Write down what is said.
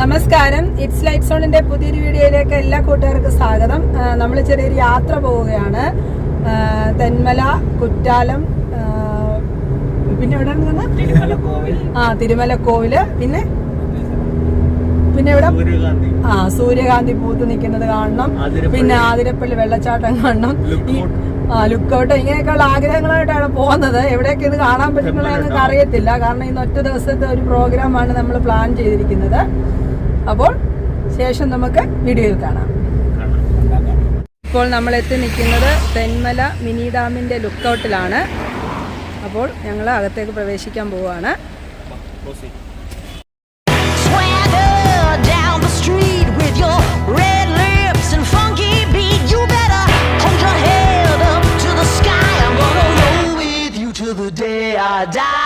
നമസ്കാരം. It's light സോണിന്റെ പുതിയൊരു വീഡിയോയിലേക്ക് എല്ലാ കൂട്ടുകാർക്കും സ്വാഗതം. നമ്മൾ ചെറിയൊരു യാത്ര പോവുകയാണ്. തെന്മല കുറ്റാലം പിന്നെ എവിടെ ആ തിരുമല കോവിൽ. പിന്നെ? പിന്നെ എവിടെ? ആ സൂര്യകാന്തി പൂത്ത് നിൽക്കുന്നത് കാണണം. പിന്നെ ആതിരപ്പള്ളി വെള്ളച്ചാട്ടം കാണണം. ലുക്കൗട്ട് ഇങ്ങനെയൊക്കെയുള്ള ആഗ്രഹങ്ങളായിട്ടാണ് പോകുന്നത്. എവിടെയൊക്കെ ഇത് കാണാൻ പറ്റുന്നത് ഞങ്ങൾക്ക് അറിയത്തില്ല. കാരണം ഇന്ന് ഒറ്റ ദിവസത്തെ ഒരു പ്രോഗ്രാമാണ് നമ്മൾ പ്ലാൻ ചെയ്തിരിക്കുന്നത്. അപ്പോൾ ശേഷം നമുക്ക് വീഡിയോയിൽ കാണാം. ഇപ്പോൾ നമ്മൾ എത്തി നിൽക്കുന്നത് തെന്മല മിനി ഡാമിന്റെ ലുക്കൗട്ടിലാണ് അപ്പോൾ ഞങ്ങൾ അകത്തേക്ക് പ്രവേശിക്കാൻ പോവുകയാണ്. die.